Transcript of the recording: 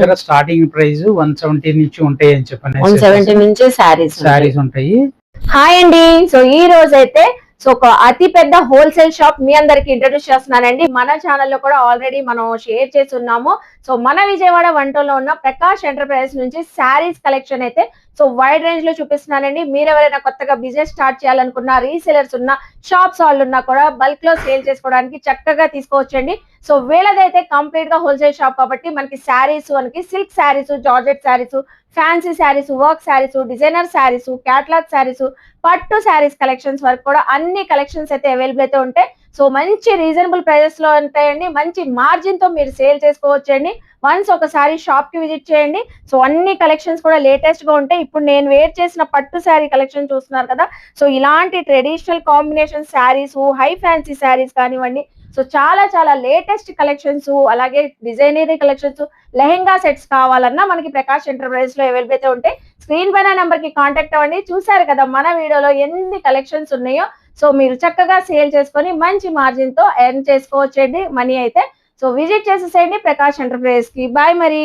దగ్గర starting price one seventy నుంచి ఉంటాయి అని వన్ సెవెంటీ చెప్పని నుంచి శారీస్ శారీస్ ఉంటాయి. హాయ్ అండి. సో ఈ రోజు అయితే సో ఒక అతి పెద్ద హోల్సేల్ షాప్ మీ అందరికి ఇంట్రడ్యూస్ చేస్తున్నానండి. మన ఛానల్లో కూడా ఆల్రెడీ మనం షేర్ చేసి ఉన్నాము. సో మన విజయవాడ వంటలో ఉన్న ప్రకాష్ ఎంటర్ప్రైజెస్ నుంచి శారీస్ కలెక్షన్ అయితే సో వైడ్ రేంజ్లో చూపిస్తున్నానండి. మీరు ఎవరైనా కొత్తగా బిజినెస్ స్టార్ట్ చేయాలనుకున్నా రీసెలర్స్ ఉన్న షాప్స్ వాళ్ళు ఉన్నా కూడా బల్క్లో సేల్ చేసుకోవడానికి చక్కగా తీసుకోవచ్చండి. సో వీళ్ళదైతే కంప్లీట్గా హోల్సేల్ షాప్ కాబట్టి మనకి శారీస్ మనకి silk saris georgette saris fancy saris work saris designer saris catalogue saris పట్టు శారీస్ కలెక్షన్స్ వరకు కూడా అన్ని కలెక్షన్స్ అయితే అవైలబుల్ అయితే ఉంటాయి సో మంచి రీజనబుల్ ప్రైజెస్లో ఉంటాయండి. మంచి మార్జిన్తో మీరు సేల్ చేసుకోవచ్చండి. వన్స్ ఒకసారి షాప్కి విజిట్ చేయండి. సో అన్ని కలెక్షన్స్ కూడా లేటెస్ట్గా ఉంటాయి. ఇప్పుడు నేను వేర్ చేసిన పట్టు శారీ కలెక్షన్ చూస్తున్నారు కదా. సో ఇలాంటి traditional combination saris high fancy saris కానివ్వండి. సో చాలా చాలా లేటెస్ట్ కలెక్షన్స్ అలాగే డిజైనరీ కలెక్షన్స్ లెహెంగా సెట్స్ కావాలన్నా మనకి ప్రకాష్ ఎంటర్ప్రైజెస్లో అవైలబుల్ అయితే ఉంటాయి. స్క్రీన్ పైన నెంబర్కి కాంటాక్ట్ అవ్వండి. చూసారు కదా మన వీడియోలో ఎన్ని కలెక్షన్స్ ఉన్నాయో. సో మీరు చక్కగా సేల్ చేసుకొని మంచి మార్జిన్తో ఎర్న్ చేసుకోవచ్చండి. మనీ అయితే సో విజిట్ చేసేసేయండి ప్రకాష్ ఎంటర్ప్రైజెస్కి బాయ్ మరి.